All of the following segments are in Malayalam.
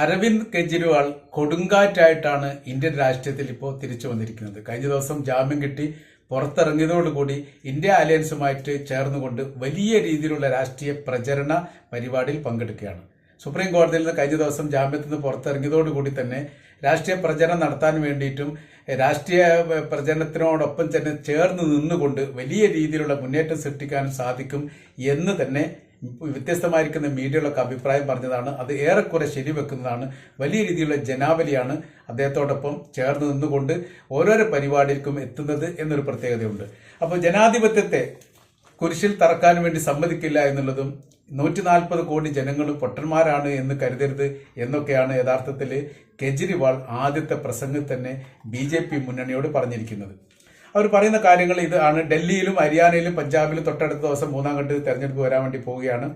അരവിന്ദ് കെജ്രിവാൾ കൊടുങ്കാറ്റായിട്ടാണ് ഇന്ത്യൻ രാഷ്ട്രീയത്തിൽ ഇപ്പോൾ തിരിച്ചു വന്നിരിക്കുന്നത്. കഴിഞ്ഞ ദിവസം ജാമ്യം കിട്ടി പുറത്തിറങ്ങിയതോടുകൂടി ഇന്ത്യ അലയൻസുമായിട്ട് ചേർന്നുകൊണ്ട് വലിയ രീതിയിലുള്ള രാഷ്ട്രീയ പ്രചരണ പരിപാടിയിൽ പങ്കെടുക്കുകയാണ്. സുപ്രീം കോടതിയിൽ നിന്ന് കഴിഞ്ഞ ദിവസം ജാമ്യത്തിൽ നിന്ന് പുറത്തിറങ്ങിയതോടുകൂടി തന്നെ രാഷ്ട്രീയ പ്രചരണം നടത്താൻ വേണ്ടിയിട്ടും രാഷ്ട്രീയ പ്രചരണത്തിനോടൊപ്പം തന്നെ ചേർന്ന് നിന്നുകൊണ്ട് വലിയ രീതിയിലുള്ള മുന്നേറ്റം സൃഷ്ടിക്കാനും സാധിക്കും എന്ന് തന്നെ വ്യത്യസ്തമായിരിക്കുന്ന മീഡിയകളൊക്കെ അഭിപ്രായം പറഞ്ഞതാണ്. അത് ഏറെക്കുറെ ശരിവെക്കുന്നതാണ്. വലിയ രീതിയിലുള്ള ജനാവലിയാണ് അദ്ദേഹത്തോടൊപ്പം ചേർന്ന് നിന്നുകൊണ്ട് ഓരോരോ പരിപാടികൾക്കും എത്തുന്നത് എന്നൊരു പ്രത്യേകതയുണ്ട്. അപ്പോൾ ജനാധിപത്യത്തെ കുരിശിൽ തറക്കാൻ വേണ്ടി സമ്മതിക്കില്ല എന്നുള്ളതും നൂറ്റി നാൽപ്പത് കോടി ജനങ്ങൾ പൊട്ടന്മാരാണ് എന്ന് കരുതരുത് എന്നൊക്കെയാണ് യഥാർത്ഥത്തിൽ കെജ്രിവാൾ ആദ്യത്തെ പ്രസംഗത്തിൽ തന്നെ ബി മുന്നണിയോട് പറഞ്ഞിരിക്കുന്നത്. അവർ പറയുന്ന കാര്യങ്ങൾ ഇതാണ് ഡൽഹിയിലും ഹരിയാനയിലും പഞ്ചാബിലും തൊട്ടടുത്ത ദിവസം മൂന്നാം ഘട്ട തെരഞ്ഞെടുപ്പ് വരാൻ വേണ്ടി പോവുകയാണ്.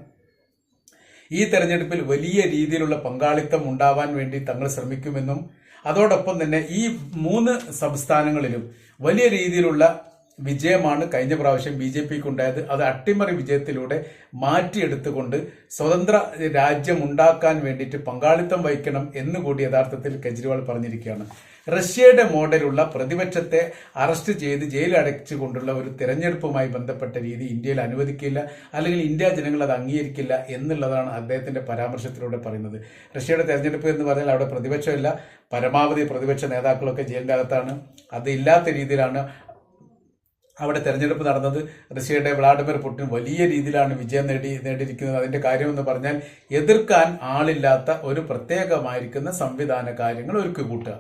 ഈ തെരഞ്ഞെടുപ്പിൽ വലിയ രീതിയിലുള്ള പങ്കാളിത്തം ഉണ്ടാവാൻ വേണ്ടി തങ്ങൾ ശ്രമിക്കുമെന്നും അതോടൊപ്പം തന്നെ ഈ മൂന്ന് സംസ്ഥാനങ്ങളിലും വലിയ രീതിയിലുള്ള വിജയമാണ് കഴിഞ്ഞ പ്രാവശ്യം ബി ജെ പിക്ക് ഉണ്ടായത് അത് അട്ടിമറി വിജയത്തിലൂടെ മാറ്റിയെടുത്തുകൊണ്ട് സ്വതന്ത്ര രാജ്യം ഉണ്ടാക്കാൻ വേണ്ടിയിട്ട് പങ്കാളിത്തം വഹിക്കണം എന്നുകൂടി യഥാർത്ഥത്തിൽ കെജ്രിവാൾ പറഞ്ഞിരിക്കുകയാണ്. റഷ്യയുടെ മോഡലുള്ള പ്രതിപക്ഷത്തെ അറസ്റ്റ് ചെയ്ത് ജയിലിൽ ജയിലടച്ചുകൊണ്ടുള്ള ഒരു തെരഞ്ഞെടുപ്പുമായി ബന്ധപ്പെട്ട രീതി ഇന്ത്യയിൽ അനുവദിക്കില്ല അല്ലെങ്കിൽ ഇന്ത്യ ജനങ്ങൾ അത് അംഗീകരിക്കില്ല എന്നുള്ളതാണ് അദ്ദേഹത്തിന്റെ പരാമർശത്തിലൂടെ പറയുന്നത്. റഷ്യയുടെ തെരഞ്ഞെടുപ്പ് എന്ന് പറഞ്ഞാൽ അവിടെ പ്രതിപക്ഷമില്ല. പരമാവധി പ്രതിപക്ഷ നേതാക്കളൊക്കെ ജയിലിന്റെ അകത്താണ്. അത് ഇല്ലാത്ത രീതിയിലാണ് അവിടെ തെരഞ്ഞെടുപ്പ് നടന്നത് റഷ്യയുടെ വ്ളാഡിമിർ പുടിൻ വലിയ രീതിയിലാണ് വിജയം നേടി നേടിയിരിക്കുന്നത്. അതിന്റെ കാര്യമെന്ന് പറഞ്ഞാൽ എതിർക്കാൻ ആളില്ലാത്ത ഒരു പ്രത്യേകമായിരിക്കുന്ന സംവിധാന കാര്യങ്ങൾ ഒരുക്കി കൂട്ടുക.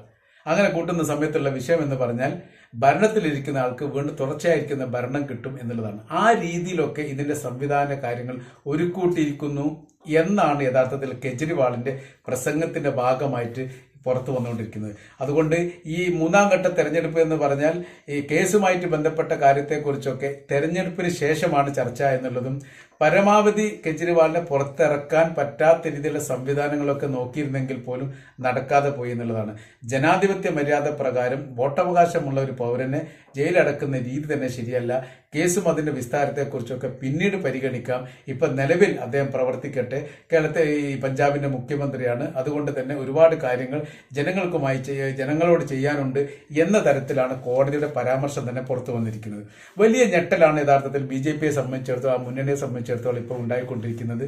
അങ്ങനെ കൂട്ടുന്ന സമയത്തുള്ള വിഷയം എന്ന് പറഞ്ഞാൽ ഭരണത്തിലിരിക്കുന്ന ആൾക്ക് വീണ്ടും തുടർച്ചയായിരിക്കുന്ന ഭരണം കിട്ടും എന്നുള്ളതാണ്. ആ രീതിയിലൊക്കെ ഇതിന്റെ സംവിധാന കാര്യങ്ങൾ ഒരുക്കൂട്ടിയിരിക്കുന്നു എന്നാണ് യഥാർത്ഥത്തിൽ കെജ്രിവാളിന്റെ പ്രസംഗത്തിന്റെ ഭാഗമായിട്ട് പുറത്തു വന്നുകൊണ്ടിരിക്കുന്നത്. അതുകൊണ്ട് ഈ മൂന്നാം ഘട്ട തെരഞ്ഞെടുപ്പ് എന്ന് പറഞ്ഞാൽ ഈ കേസുമായിട്ട് ബന്ധപ്പെട്ട കാര്യത്തെക്കുറിച്ചൊക്കെ തെരഞ്ഞെടുപ്പിന് ശേഷമാണ് ചർച്ച എന്നുള്ളതും പരമാവധി കെജ്രിവാളിനെ പുറത്തിറക്കാൻ പറ്റാത്ത രീതിയിലുള്ള സംവിധാനങ്ങളൊക്കെ നോക്കിയിരുന്നെങ്കിൽ പോലും നടക്കാതെ പോയി എന്നുള്ളതാണ്. ജനാധിപത്യ മര്യാദ പ്രകാരം വോട്ടവകാശമുള്ള ഒരു പൗരനെ ജയിലടക്കുന്ന രീതി തന്നെ ശരിയല്ല. കേസും അതിന്റെ വിസ്താരത്തെക്കുറിച്ചൊക്കെ പിന്നീട് പരിഗണിക്കാം. ഇപ്പൊ നിലവിൽ അദ്ദേഹം പ്രവർത്തിക്കട്ടെ. കേരളത്തെ ഈ പഞ്ചാബിന്റെ മുഖ്യമന്ത്രിയാണ്. അതുകൊണ്ട് തന്നെ ഒരുപാട് കാര്യങ്ങൾ ജനങ്ങൾക്കുമായി ജനങ്ങളോട് ചെയ്യാനുണ്ട് എന്ന തരത്തിലാണ് കോടതിയുടെ പരാമർശം തന്നെ പുറത്തു വന്നിരിക്കുന്നത്. വലിയ ഞെട്ടലാണ് യഥാർത്ഥത്തിൽ ബി ജെ പിയെ സംബന്ധിച്ചിടത്തോളം ആ മുന്നണിയെ സംബന്ധിച്ചിടത്തോളം ഇപ്പോൾ ഉണ്ടായിക്കൊണ്ടിരിക്കുന്നത്.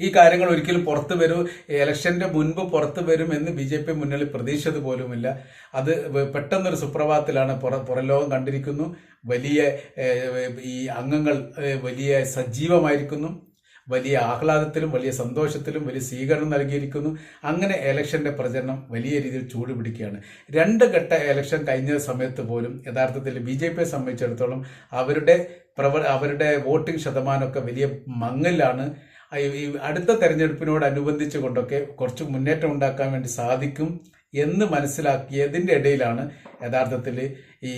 ഈ കാര്യങ്ങൾ ഒരിക്കലും പുറത്തു വരും. ഇലക്ഷന്റെ മുൻപ് പുറത്തു വരും എന്ന് ബി ജെ പി മുന്നിൽ പ്രതീക്ഷിച്ചത് പോലുമില്ല. അത് പെട്ടെന്നൊരു സുപ്രഭാതത്തിലാണ് പുറ പുറലോകം കണ്ടിരിക്കുന്നു. വലിയ ഈ അംഗങ്ങൾ വലിയ സജീവമായിരിക്കുന്നു. വലിയ ആഹ്ലാദത്തിലും വലിയ സന്തോഷത്തിലും വലിയ സ്വീകരണം നൽകിയിരിക്കുന്നു. അങ്ങനെ ഇലക്ഷന്റെ പ്രചരണം വലിയ രീതിയിൽ ചൂടുപിടിക്കുകയാണ്. രണ്ട് ഘട്ട ഇലക്ഷൻ കഴിഞ്ഞ സമയത്ത് പോലും യഥാർത്ഥത്തിൽ ബി ജെ പിയെ സംബന്ധിച്ചിടത്തോളം അവരുടെ പ്രവ അവരുടെ വോട്ടിംഗ് ശതമാനമൊക്കെ വലിയ മങ്ങലാണ്. അടുത്ത അടുത്ത തെരഞ്ഞെടുപ്പിനോടനുബന്ധിച്ച് കൊണ്ടൊക്കെ കുറച്ച് മുന്നേറ്റം ഉണ്ടാക്കാൻ വേണ്ടി സാധിക്കും. എന്ന് മനസ്സിലാക്കിയതിന്റെ ഇടയിലാണ് യഥാർത്ഥത്തിൽ ഈ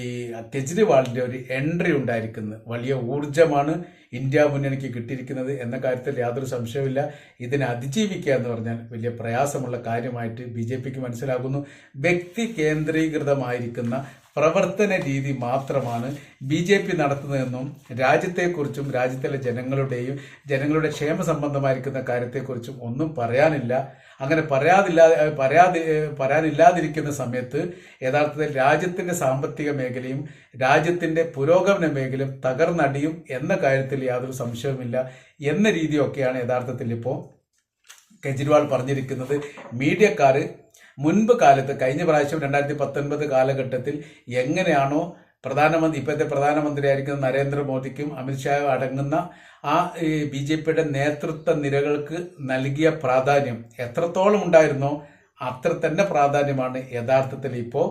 കെജ്രിവാളിന്റെ ഒരു എൻട്രി ഉണ്ടായിരിക്കുന്നത്. വലിയ ഊർജമാണ് ഇന്ത്യ മുന്നണിക്ക് കിട്ടിയിരിക്കുന്നത് എന്ന കാര്യത്തിൽ യാതൊരു സംശയവുമില്ല. ഇതിനെ അതിജീവിക്കുക എന്ന് പറഞ്ഞാൽ വലിയ പ്രയാസമുള്ള കാര്യമായിട്ട് ബി ജെ പിക്ക് മനസ്സിലാകുന്നു. വ്യക്തി കേന്ദ്രീകൃതമായിരിക്കുന്ന പ്രവർത്തന രീതി മാത്രമാണ് ബി ജെ പി നടത്തുന്നതെന്നും രാജ്യത്തെക്കുറിച്ചും രാജ്യത്തിലെ ജനങ്ങളുടെയും ജനങ്ങളുടെ ക്ഷേമ സംബന്ധമായിരിക്കുന്ന കാര്യത്തെക്കുറിച്ചും ഒന്നും പറയാനില്ല. അങ്ങനെ പറയാതില്ലാതെ പറയാതി പറയാനില്ലാതിരിക്കുന്ന സമയത്ത് യഥാർത്ഥത്തിൽ രാജ്യത്തിന്റെ സാമ്പത്തിക മേഖലയും രാജ്യത്തിന്റെ പുരോഗമന മേഖലയും തകർന്നടിയും എന്ന കാര്യത്തിൽ യാതൊരു സംശയവുമില്ല എന്ന രീതിയൊക്കെയാണ് യഥാർത്ഥത്തിൽ ഇപ്പോൾ കെജ്രിവാൾ പറഞ്ഞിരിക്കുന്നത്. മീഡിയക്കാർ മുൻപ് കാലത്ത് കഴിഞ്ഞ പ്രാവശ്യം രണ്ടായിരത്തി പത്തൊൻപത് കാലഘട്ടത്തിൽ എങ്ങനെയാണോ പ്രധാനമന്ത്രി ഇപ്പോഴത്തെ പ്രധാനമന്ത്രിയായിരിക്കുന്ന നരേന്ദ്രമോദിക്കും അമിത്ഷാ അടങ്ങുന്ന ആ ബി ജെ പിയുടെ നേതൃത്വ നിരകൾക്ക് നൽകിയ പ്രാധാന്യം എത്രത്തോളം ഉണ്ടായിരുന്നോ അത്ര തന്നെ പ്രാധാന്യമാണ് യഥാർത്ഥത്തിൽ ഇപ്പോൾ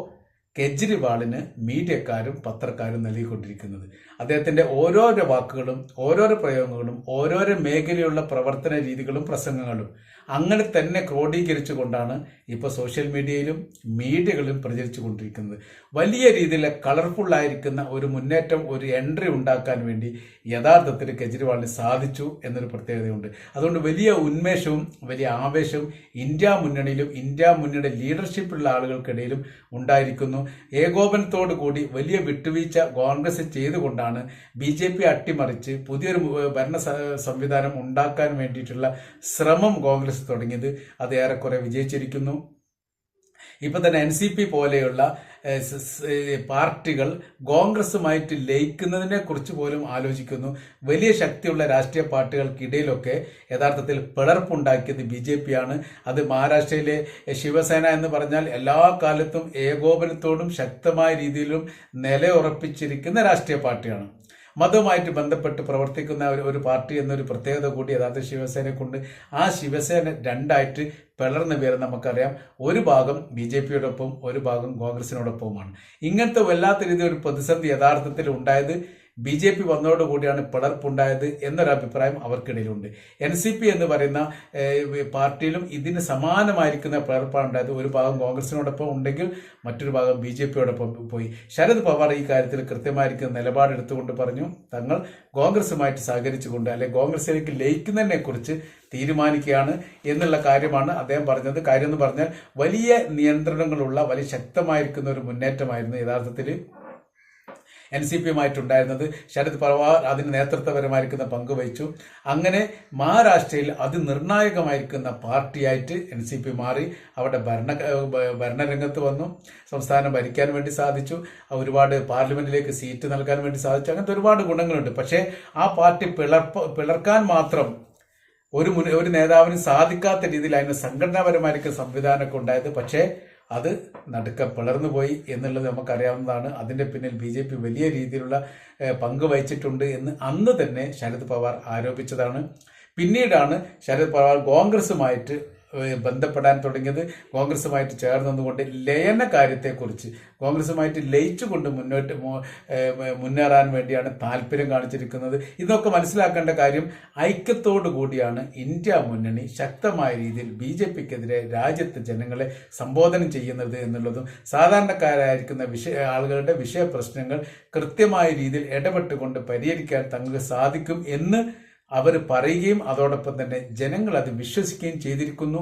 കെജ്രിവാളിന് മീഡിയക്കാരും പത്രക്കാരും നൽകിക്കൊണ്ടിരിക്കുന്നത്. അദ്ദേഹത്തിന്റെ ഓരോരോ വാക്കുകളും ഓരോരോ പ്രയോഗങ്ങളും ഓരോരോ മേഖലയുള്ള പ്രവർത്തന രീതികളും പ്രസംഗങ്ങളും അങ്ങനെ തന്നെ ക്രോഡീകരിച്ചുകൊണ്ടാണ് ഇപ്പോൾ സോഷ്യൽ മീഡിയയിലും മീഡിയകളിലും പ്രചരിച്ചു കൊണ്ടിരിക്കുന്നത് വലിയ രീതിയിൽ കളർഫുൾ ആയിരിക്കുന്ന ഒരു മുന്നേറ്റം ഒരു എൻട്രി ഉണ്ടാക്കാൻ വേണ്ടി യഥാർത്ഥത്തിൽ കെജ്രിവാളിന് സാധിച്ചു എന്നൊരു പ്രത്യേകതയുണ്ട്. അതുകൊണ്ട് വലിയ ഉന്മേഷവും വലിയ ആവേശവും ഇന്ത്യ മുന്നണിയിലും ഇന്ത്യ മുന്നണിയുടെ ലീഡർഷിപ്പുള്ള ആളുകൾക്കിടയിലും ഉണ്ടായിരിക്കുന്നു. ഏകോപനത്തോടു കൂടി വലിയ വിട്ടുവീഴ്ച കോൺഗ്രസ് ചെയ്തുകൊണ്ടാണ് ബി ജെ പി അട്ടിമറിച്ച് പുതിയൊരു ഭരണ സംവിധാനം ഉണ്ടാക്കാൻ വേണ്ടിയിട്ടുള്ള ശ്രമം കോൺഗ്രസ് തുടങ്ങിയത്. അത് ഏറെക്കുറെ വിജയിച്ചിരിക്കുന്നു. ഇപ്പൊ തന്നെ എൻ സി പി പോലെയുള്ള പാർട്ടികൾ കോൺഗ്രസുമായിട്ട് ലയിക്കുന്നതിനെ കുറിച്ച് പോലും ആലോചിക്കുന്നു. വലിയ ശക്തിയുള്ള രാഷ്ട്രീയ പാർട്ടികൾക്കിടയിലൊക്കെ യഥാർത്ഥത്തിൽ പിളർപ്പുണ്ടാക്കിയത് ബി ജെ പി ആണ് അത് മഹാരാഷ്ട്രയിലെ ശിവസേന എന്ന് പറഞ്ഞാൽ എല്ലാ കാലത്തും ഏകോപനത്തോടും ശക്തമായ രീതിയിലും നിലയുറപ്പിച്ചിരിക്കുന്ന രാഷ്ട്രീയ പാർട്ടിയാണ്. മതവുമായിട്ട് ബന്ധപ്പെട്ട് പ്രവർത്തിക്കുന്ന ഒരു ഒരു പാർട്ടി എന്നൊരു പ്രത്യേകത കൂടി യഥാർത്ഥ കൊണ്ട് ആ ശിവസേന രണ്ടായിട്ട് പിളർന്നു പേര് നമുക്കറിയാം. ഒരു ഭാഗം ബി ജെ പിയോടൊപ്പം ഒരു ഭാഗം കോൺഗ്രസിനോടൊപ്പവുമാണ്. ഇങ്ങനത്തെ വല്ലാത്ത രീതിയിൽ ഒരു പ്രതിസന്ധി യഥാർത്ഥത്തിൽ ഉണ്ടായത് ബി ജെ പി വന്നതോടുകൂടിയാണ് പിളർപ്പുണ്ടായത് എന്നൊരഭിപ്രായം അവർക്കിടയിലുണ്ട്. എൻ സി പി എന്ന് പറയുന്ന പാർട്ടിയിലും ഇതിന് സമാനമായിരിക്കുന്ന പിളർപ്പാണ് ഉണ്ടായത് ഒരു ഭാഗം കോൺഗ്രസിനോടൊപ്പം ഉണ്ടെങ്കിൽ മറ്റൊരു ഭാഗം ബി ജെ പിയോടൊപ്പം പോയി. ശരത് പവാർ ഈ കാര്യത്തിൽ കൃത്യമായിരിക്കുന്ന നിലപാടെടുത്തുകൊണ്ട് പറഞ്ഞു തങ്ങൾ കോൺഗ്രസുമായിട്ട് സഹകരിച്ചുകൊണ്ട് അല്ലെ കോൺഗ്രസിലേക്ക് ലയിക്കുന്നതിനെ കുറിച്ച് തീരുമാനിക്കുകയാണ് എന്നുള്ള കാര്യമാണ് അദ്ദേഹം പറഞ്ഞത്. കാര്യം എന്ന് പറഞ്ഞാൽ വലിയ നിയന്ത്രണങ്ങളുള്ള വലിയ ശക്തമായിരിക്കുന്ന ഒരു മുന്നേറ്റമായിരുന്നു യഥാർത്ഥത്തിൽ എൻ സി പിയുമായിട്ടുണ്ടായിരുന്നത് ശരത് പവാർ അതിന് നേതൃത്വപരമായിരിക്കുന്ന പങ്ക് വഹിച്ചു. അങ്ങനെ മഹാരാഷ്ട്രയിൽ അതിനിർണായകമായിരിക്കുന്ന പാർട്ടിയായിട്ട് എൻ സി പി മാറി. അവിടെ ഭരണ ഭരണരംഗത്ത് വന്നു. സംസ്ഥാനം ഭരിക്കാൻ വേണ്ടി സാധിച്ചു. ഒരുപാട് പാർലമെന്റിലേക്ക് സീറ്റ് നൽകാൻ വേണ്ടി സാധിച്ചു. അങ്ങനത്തെ ഒരുപാട് ഗുണങ്ങളുണ്ട്. പക്ഷേ ആ പാർട്ടി പിളർപ്പ് പിളർക്കാൻ മാത്രം ഒരു മുൻ ഒരു നേതാവിന് സാധിക്കാത്ത രീതിയിൽ അതിന് സംഘടനാപരമായിരിക്കും സംവിധാനമൊക്കെ ഉണ്ടായത്. പക്ഷേ അത് നടുക്ക പിളർന്നു പോയി എന്നുള്ളത് നമുക്കറിയാവുന്നതാണ്. അതിന്റെ പിന്നിൽ ബി ജെ പി വലിയ രീതിയിലുള്ള പങ്ക് വഹിച്ചിട്ടുണ്ട് എന്ന് അന്ന് തന്നെ ശരത് പവാർ ആരോപിച്ചതാണ്. പിന്നീടാണ് ശരത് പവാർ കോൺഗ്രസുമായിട്ട് ബന്ധപ്പെടാൻ തുടങ്ങിയത് കോൺഗ്രസുമായിട്ട് ചേർന്നതുകൊണ്ട് ലയന കാര്യത്തെക്കുറിച്ച് കോൺഗ്രസുമായിട്ട് ലയിച്ചുകൊണ്ട് മുന്നോട്ട് മുന്നേറാൻ വേണ്ടിയാണ് താല്പര്യം കാണിച്ചിരിക്കുന്നത്. ഇതൊക്കെ മനസ്സിലാക്കേണ്ട കാര്യം ഐക്യത്തോടു കൂടിയാണ് ഇന്ത്യ മുന്നണി ശക്തമായ രീതിയിൽ ബി ജെ പിക്കെതിരെ രാജ്യത്തെ ജനങ്ങളെ സംബോധന ചെയ്യുന്നത് എന്നുള്ളതും സാധാരണക്കാരായിരിക്കുന്ന വിഷയ ആളുകളുടെ വിഷയ പ്രശ്നങ്ങൾ കൃത്യമായ രീതിയിൽ ഇടപെട്ടുകൊണ്ട് പരിഹരിക്കാൻ തങ്ങൾക്ക് സാധിക്കും എന്ന് അവർ പറയുകയും അതോടൊപ്പം തന്നെ ജനങ്ങൾ അത് വിശ്വസിക്കുകയും ചെയ്തിരിക്കുന്നു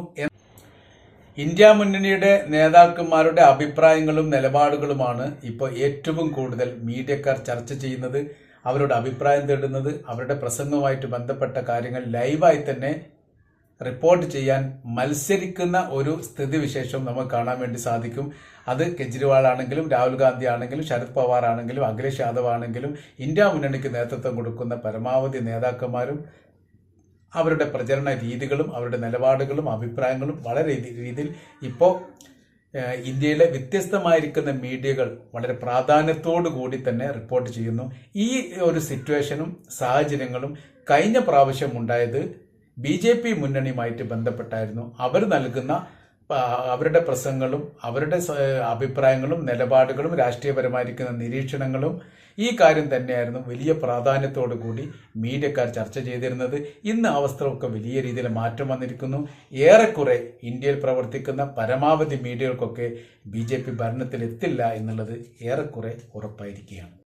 ഇന്ത്യ മുന്നണിയുടെ നേതാക്കന്മാരുടെ അഭിപ്രായങ്ങളും നിലപാടുകളുമാണ് ഇപ്പോൾ ഏറ്റവും കൂടുതൽ മീഡിയക്കാർ ചർച്ച ചെയ്യുന്നത്. അവരുടെ അഭിപ്രായം തേടുന്നത് അവരുടെ പ്രസംഗവുമായിട്ട് ബന്ധപ്പെട്ട കാര്യങ്ങൾ ലൈവായി തന്നെ റിപ്പോർട്ട് ചെയ്യാൻ മത്സരിക്കുന്ന ഒരു സ്ഥിതിവിശേഷം നമുക്ക് കാണാൻ വേണ്ടി സാധിക്കും. അത് കെജ്രിവാൾ ആണെങ്കിലും രാഹുൽ ഗാന്ധി ആണെങ്കിലും ശരത് പവാർ ആണെങ്കിലും അഖിലേഷ് യാദവ് ആണെങ്കിലും ഇന്ത്യ മുന്നണിക്ക് നേതൃത്വം കൊടുക്കുന്ന പരമാവധി നേതാക്കന്മാരും അവരുടെ പ്രചരണ രീതികളും അവരുടെ നിലപാടുകളും അഭിപ്രായങ്ങളും വളരെ രീതിയിൽ ഇപ്പോൾ ഇന്ത്യയിലെ വ്യത്യസ്തമായിരിക്കുന്ന മീഡിയകൾ വളരെ പ്രാധാന്യത്തോടു കൂടി തന്നെ റിപ്പോർട്ട് ചെയ്യുന്നു. ഈ ഒരു സിറ്റുവേഷനും സാഹചര്യങ്ങളും കഴിഞ്ഞ പ്രാവശ്യം ഉണ്ടായത് ബി ജെ പി മുന്നണിയുമായിട്ട് ബന്ധപ്പെട്ടായിരുന്നു. അവർ നൽകുന്ന അവരുടെ പ്രസംഗങ്ങളും അവരുടെ അഭിപ്രായങ്ങളും നിലപാടുകളും രാഷ്ട്രീയപരമായിരിക്കുന്ന നിരീക്ഷണങ്ങളും ഈ കാര്യം തന്നെയായിരുന്നു വലിയ പ്രാധാന്യത്തോടു കൂടി മീഡിയക്കാർ ചർച്ച ചെയ്തിരുന്നത്. ഇന്ന് അവസ്ഥകൾക്ക് വലിയ രീതിയിൽ മാറ്റം വന്നിരിക്കുന്നു. ഏറെക്കുറെ ഇന്ത്യയിൽ പ്രവർത്തിക്കുന്ന പരമാവധി മീഡിയകൾക്കൊക്കെ ബി ഭരണത്തിൽ എത്തില്ല എന്നുള്ളത് ഏറെക്കുറെ ഉറപ്പായിരിക്കുകയാണ്.